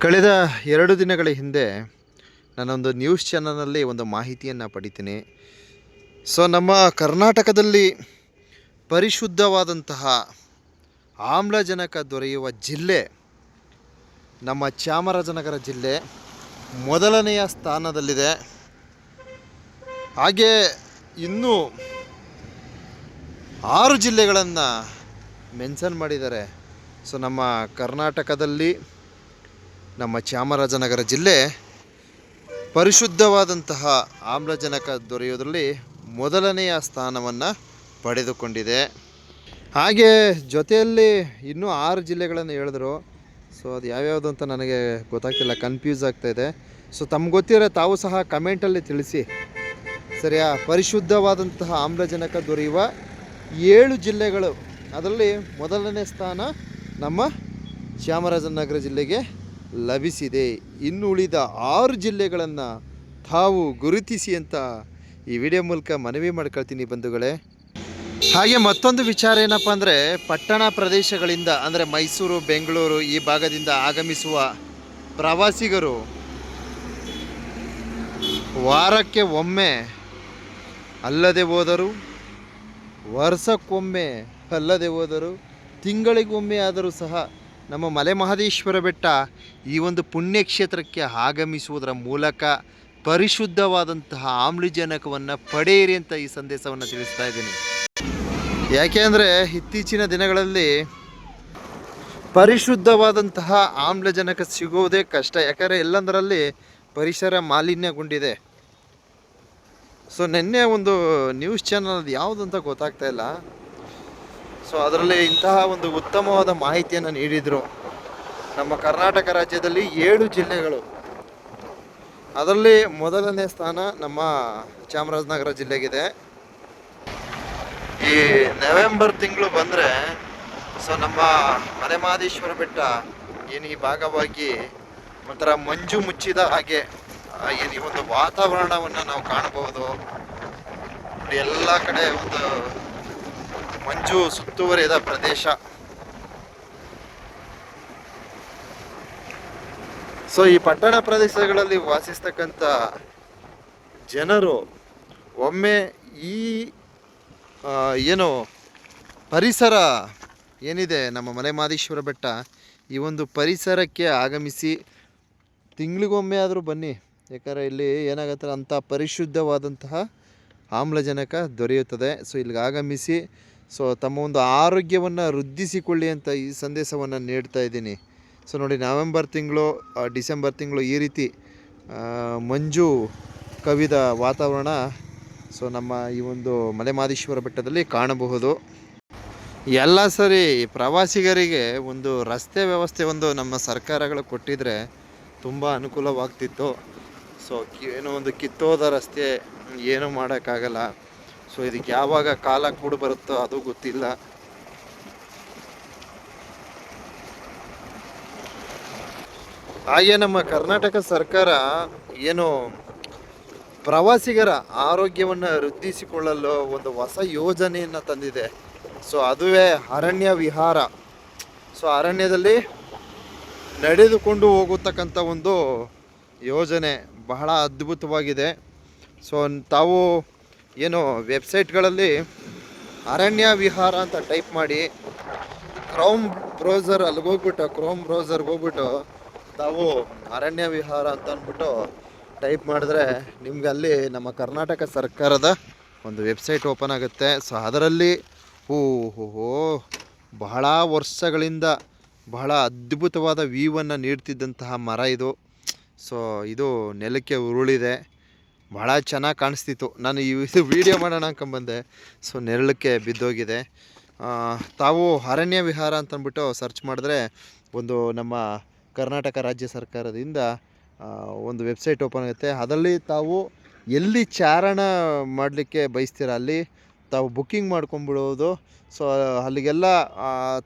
ಕಳೆದ ಎರಡು ದಿನಗಳ ಹಿಂದೆ ನಾನೊಂದು ನ್ಯೂಸ್ ಚಾನಲ್ನಲ್ಲಿ ಒಂದು ಮಾಹಿತಿಯನ್ನು ಪಡಿತೀನಿ. ಸೊ, ನಮ್ಮ ಕರ್ನಾಟಕದಲ್ಲಿ ಪರಿಶುದ್ಧವಾದಂತಹ ಆಮ್ಲಜನಕ ದೊರೆಯುವ ಜಿಲ್ಲೆ ನಮ್ಮ ಚಾಮರಾಜನಗರ ಜಿಲ್ಲೆ ಮೊದಲನೆಯ ಸ್ಥಾನದಲ್ಲಿದೆ. ಹಾಗೆ ಇನ್ನೂ ಆರು ಜಿಲ್ಲೆಗಳನ್ನು ಮೆನ್ಷನ್ ಮಾಡಿದ್ದಾರೆ. ಸೊ, ನಮ್ಮ ಕರ್ನಾಟಕದಲ್ಲಿ ನಮ್ಮ ಚಾಮರಾಜನಗರ ಜಿಲ್ಲೆ ಪರಿಶುದ್ಧವಾದಂತಹ ಆಮ್ಲಜನಕ ದೊರೆಯೋದ್ರಲ್ಲಿ ಮೊದಲನೆಯ ಸ್ಥಾನವನ್ನು ಪಡೆದುಕೊಂಡಿದೆ. ಹಾಗೆ ಜೊತೆಯಲ್ಲಿ ಇನ್ನೂ ಆರು ಜಿಲ್ಲೆಗಳನ್ನು ಹೇಳಿದ್ರು. ಸೊ ಅದು ಯಾವ್ಯಾವುದು ಅಂತ ನನಗೆ ಗೊತ್ತಾಗ್ತಿಲ್ಲ ಕನ್ಫ್ಯೂಸ್ ಆಗ್ತಾ ಇದೆ. ಸೊ ತಮ್ಗೆ ಗೊತ್ತಿರೋ ತಾವು ಸಹ ಕಮೆಂಟಲ್ಲಿ ತಿಳಿಸಿ. ಸರಿಯಾ? ಪರಿಶುದ್ಧವಾದಂತಹ ಆಮ್ಲಜನಕ ದೊರೆಯುವ ಏಳು ಜಿಲ್ಲೆಗಳು. ಅದರಲ್ಲಿ ಮೊದಲನೇ ಸ್ಥಾನ ನಮ್ಮ ಚಾಮರಾಜನಗರ ಜಿಲ್ಲೆಗೆ ಲಭಿಸಿದೆ. ಇನ್ನು ಉಳಿದ ಆರು ಜಿಲ್ಲೆಗಳನ್ನು ತಾವು ಗುರುತಿಸಿ ಅಂತ ಈ ವಿಡಿಯೋ ಮೂಲಕ ಮನವಿ ಮಾಡ್ಕೊಳ್ತೀನಿ ಬಂಧುಗಳೇ. ಹಾಗೆ ಮತ್ತೊಂದು ವಿಚಾರ ಏನಪ್ಪ ಅಂದರೆ, ಪಟ್ಟಣ ಪ್ರದೇಶಗಳಿಂದ ಅಂದರೆ ಮೈಸೂರು, ಬೆಂಗಳೂರು ಈ ಭಾಗದಿಂದ ಆಗಮಿಸುವ ಪ್ರವಾಸಿಗರು ವಾರಕ್ಕೆ ಒಮ್ಮೆ ಅಲ್ಲದೆ ಹೋದರು, ವರ್ಷಕ್ಕೊಮ್ಮೆ ಅಲ್ಲದೆ ಹೋದರು, ತಿಂಗಳಿಗೊಮ್ಮೆ ಆದರೂ ಸಹ ನಮ್ಮ ಮಲೆ ಮಹದೇಶ್ವರ ಬೆಟ್ಟ ಈ ಒಂದು ಪುಣ್ಯಕ್ಷೇತ್ರಕ್ಕೆ ಆಗಮಿಸುವುದರ ಮೂಲಕ ಪರಿಶುದ್ಧವಾದಂತಹ ಆಮ್ಲಜನಕವನ್ನು ಪಡೆಯಿರಿ ಅಂತ ಈ ಸಂದೇಶವನ್ನು ತಿಳಿಸ್ತಾ ಇದ್ದೀನಿ. ಯಾಕೆ ಅಂದರೆ ಇತ್ತೀಚಿನ ದಿನಗಳಲ್ಲಿ ಪರಿಶುದ್ಧವಾದಂತಹ ಆಮ್ಲಜನಕ ಸಿಗುವುದೇ ಕಷ್ಟ. ಯಾಕಂದರೆ ಎಲ್ಲಂದರಲ್ಲಿ ಪರಿಸರ ಮಾಲಿನ್ಯಗೊಂಡಿದೆ. ಸೊ ನಿನ್ನೆ ಒಂದು ನ್ಯೂಸ್ ಚಾನಲ್ ಅದು ಯಾವುದು ಅಂತ ಗೊತ್ತಾಗ್ತಾ ಇಲ್ಲ. ಸೊ ಅದರಲ್ಲಿ ಇಂತಹ ಒಂದು ಉತ್ತಮವಾದ ಮಾಹಿತಿಯನ್ನು ನೀಡಿದರು ನಮ್ಮ ಕರ್ನಾಟಕ ರಾಜ್ಯದಲ್ಲಿ ಏಳು ಜಿಲ್ಲೆಗಳು. ಅದರಲ್ಲಿ ಮೊದಲನೇ ಸ್ಥಾನ ನಮ್ಮ ಚಾಮರಾಜನಗರ ಜಿಲ್ಲೆಗಿದೆ. ಈ ನವೆಂಬರ್ ತಿಂಗಳು ಬಂದರೆ ಸೊ ನಮ್ಮ ಮಲೆಮಹದೇಶ್ವರ ಬೆಟ್ಟ ಏನು ಈ ಭಾಗವಾಗಿ ಒಂಥರ ಮಂಜು ಮುಚ್ಚಿದ ಹಾಗೆ ಏನು ಈ ಒಂದು ವಾತಾವರಣವನ್ನು ನಾವು ಕಾಣಬಹುದು. ಎಲ್ಲ ಕಡೆ ಒಂದು ಮಂಜು ಸುತ್ತುವರಿದ ಪ್ರದೇಶ. ಸೊ ಈ ಪಟ್ಟಣ ಪ್ರದೇಶಗಳಲ್ಲಿ ವಾಸಿಸ್ತಕ್ಕಂಥ ಜನರು ಒಮ್ಮೆ ಈ ಏನು ಪರಿಸರ ಏನಿದೆ ನಮ್ಮ ಮಲೆಮಹದೇಶ್ವರ ಬೆಟ್ಟ, ಈ ಒಂದು ಪರಿಸರಕ್ಕೆ ಆಗಮಿಸಿ ತಿಂಗಳಿಗೊಮ್ಮೆ ಆದರೂ ಬನ್ನಿ. ಯಾಕಂದರೆ ಇಲ್ಲಿ ಏನಾಗುತ್ತೆ ಅಂಥ ಪರಿಶುದ್ಧವಾದಂತಹ ಆಮ್ಲಜನಕ ದೊರೆಯುತ್ತದೆ. ಸೊ ಇಲ್ಲಿಗೆ ಆಗಮಿಸಿ ಸೊ ತಮ್ಮ ಒಂದು ಆರೋಗ್ಯವನ್ನು ವೃದ್ಧಿಸಿಕೊಳ್ಳಿ ಅಂತ ಈ ಸಂದೇಶವನ್ನು ನೀಡ್ತಾ ಇದ್ದೀನಿ. ಸೊ ನೋಡಿ, ನವೆಂಬರ್ ತಿಂಗಳು ಡಿಸೆಂಬರ್ ತಿಂಗಳು ಈ ರೀತಿ ಮಂಜು ಕವಿದ ವಾತಾವರಣ, ಸೊ ನಮ್ಮ ಈ ಒಂದು ಮಲೆಮಹದೇಶ್ವರ ಬೆಟ್ಟದಲ್ಲಿ ಕಾಣಬಹುದು. ಎಲ್ಲ ಸರಿ ಪ್ರವಾಸಿಗರಿಗೆ ಒಂದು ರಸ್ತೆ ವ್ಯವಸ್ಥೆ ಒಂದು ನಮ್ಮ ಸರ್ಕಾರಗಳು ಕೊಟ್ಟಿದ್ರೆ ತುಂಬ ಅನುಕೂಲವಾಗ್ತಿತ್ತು. ಸೊ, ಏನೋ ಒಂದು ಕಿತ್ತೋದ ರಸ್ತೆ, ಏನೂ ಮಾಡೋಕ್ಕಾಗಲ್ಲ. ಸೊ ಇದಕ್ಕೆ ಯಾವಾಗ ಕಾಲ ಕೂಡ ಬರುತ್ತೋ ಅದು ಗೊತ್ತಿಲ್ಲ. ಹಾಗೆ ನಮ್ಮ ಕರ್ನಾಟಕ ಸರ್ಕಾರ ಏನು ಪ್ರವಾಸಿಗರ ಆರೋಗ್ಯವನ್ನು ವೃದ್ಧಿಸಿಕೊಳ್ಳಲು ಒಂದು ಹೊಸ ಯೋಜನೆಯನ್ನು ತಂದಿದೆ. ಸೊ ಅದುವೇ ಅರಣ್ಯ ವಿಹಾರ. ಸೊ ಅರಣ್ಯದಲ್ಲಿ ನಡೆದುಕೊಂಡು ಹೋಗತಕ್ಕಂಥ ಒಂದು ಯೋಜನೆ ಬಹಳ ಅದ್ಭುತವಾಗಿದೆ. ಸೊ ತಾವು ಏನು ವೆಬ್ಸೈಟ್ಗಳಲ್ಲಿ ಅರಣ್ಯ ವಿಹಾರ ಅಂತ ಟೈಪ್ ಮಾಡಿ ಕ್ರೋಮ್ ಬ್ರೌಸರ್ ಅಲ್ಲಿಗೆ ಹೋಗ್ಬಿಟ್ಟು, ಕ್ರೋಮ್ ಬ್ರೌಸರ್ಗೆ ಹೋಗ್ಬಿಟ್ಟು ತಾವು ಅರಣ್ಯ ವಿಹಾರ ಅಂತ ಅಂದ್ಬಿಟ್ಟು ಟೈಪ್ ಮಾಡಿದ್ರೆ ನಿಮ್ಗೆ ಅಲ್ಲಿ ನಮ್ಮ ಕರ್ನಾಟಕ ಸರ್ಕಾರದ ಒಂದು ವೆಬ್ಸೈಟ್ ಓಪನ್ ಆಗುತ್ತೆ. ಸೊ ಅದರಲ್ಲಿ ಹೋ ಹೋ ಹೋ, ಬಹಳ ವರ್ಷಗಳಿಂದ ಬಹಳ ಅದ್ಭುತವಾದ ವ್ಯೂವನ್ನು ನೀಡ್ತಿದ್ದಂತಹ ಮರ ಇದು. ಸೊ ಇದು ನೆಲಕ್ಕೆ ಉರುಳಿದೆ. ಭಾಳ ಚೆನ್ನಾಗಿ ಕಾಣಿಸ್ತಿತ್ತು. ನಾನು ಈ ಇದು ವೀಡಿಯೋ ಮಾಡೋಣ ಅನ್ಕೊಂಬಂದೆ ಸೊ ನೆರಳಕ್ಕೆ ಬಿದ್ದೋಗಿದೆ. ತಾವು ಅರಣ್ಯ ವಿಹಾರ ಅಂತಂದ್ಬಿಟ್ಟು ಸರ್ಚ್ ಮಾಡಿದ್ರೆ ಒಂದು ನಮ್ಮ ಕರ್ನಾಟಕ ರಾಜ್ಯ ಸರ್ಕಾರದಿಂದ ಒಂದು ವೆಬ್ಸೈಟ್ ಓಪನ್ ಆಗುತ್ತೆ. ಅದರಲ್ಲಿ ತಾವು ಎಲ್ಲಿ ಚಾರಣ ಮಾಡಲಿಕ್ಕೆ ಬಯಸ್ತೀರ? ಅಲ್ಲಿ ತಾವು ಬುಕ್ಕಿಂಗ್ ಮಾಡ್ಕೊಂಬಿಡೋದು ಸೊ ಅಲ್ಲಿಗೆಲ್ಲ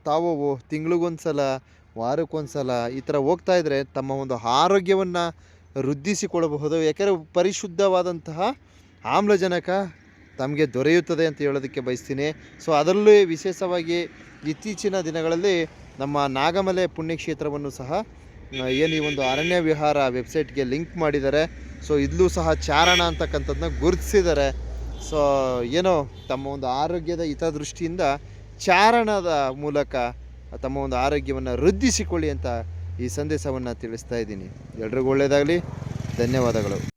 ತಾವು ತಿಂಗಳಿಗೊಂದು ಸಲ ವಾರಕ್ಕೊಂದು ಸಲ ಈ ಥರ ಹೋಗ್ತಾ ಇದ್ದರೆ ತಮ್ಮ ಒಂದು ಆರೋಗ್ಯವನ್ನು ವೃದ್ಧಿಸಿಕೊಳ್ಳಬಹುದು. ಯಾಕೆಂದರೆ ಪರಿಶುದ್ಧವಾದಂತಹ ಆಮ್ಲಜನಕ ತಮಗೆ ದೊರೆಯುತ್ತದೆ ಅಂತ ಹೇಳೋದಕ್ಕೆ ಬಯಸ್ತೀನಿ. ಸೊ ಅದರಲ್ಲೂ ವಿಶೇಷವಾಗಿ ಇತ್ತೀಚಿನ ದಿನಗಳಲ್ಲಿ ನಮ್ಮ ನಾಗಮಲೆ ಪುಣ್ಯಕ್ಷೇತ್ರವನ್ನು ಸಹ ಏನು ಈ ಒಂದು ಅರಣ್ಯ ವಿಹಾರ ವೆಬ್ಸೈಟ್ಗೆ ಲಿಂಕ್ ಮಾಡಿದ್ದಾರೆ. ಸೊ ಇದ್ಲೂ ಸಹ ಚಾರಣ ಅಂತಕ್ಕಂಥದ್ದನ್ನ ಗುರುತಿಸಿದ್ದಾರೆ. ಸೊ ಏನೋ ತಮ್ಮ ಒಂದು ಆರೋಗ್ಯದ ಹಿತದೃಷ್ಟಿಯಿಂದ ಚಾರಣದ ಮೂಲಕ ತಮ್ಮ ಒಂದು ಆರೋಗ್ಯವನ್ನು ವೃದ್ಧಿಸಿಕೊಳ್ಳಿ ಅಂತ ಈ ಸಂದೇಶವನ್ನು ತಿಳಿಸ್ತಾ ಇದ್ದೀನಿ. ಎಲ್ರಿಗೂ ಒಳ್ಳೆಯದಾಗಲಿ ಧನ್ಯವಾದಗಳು.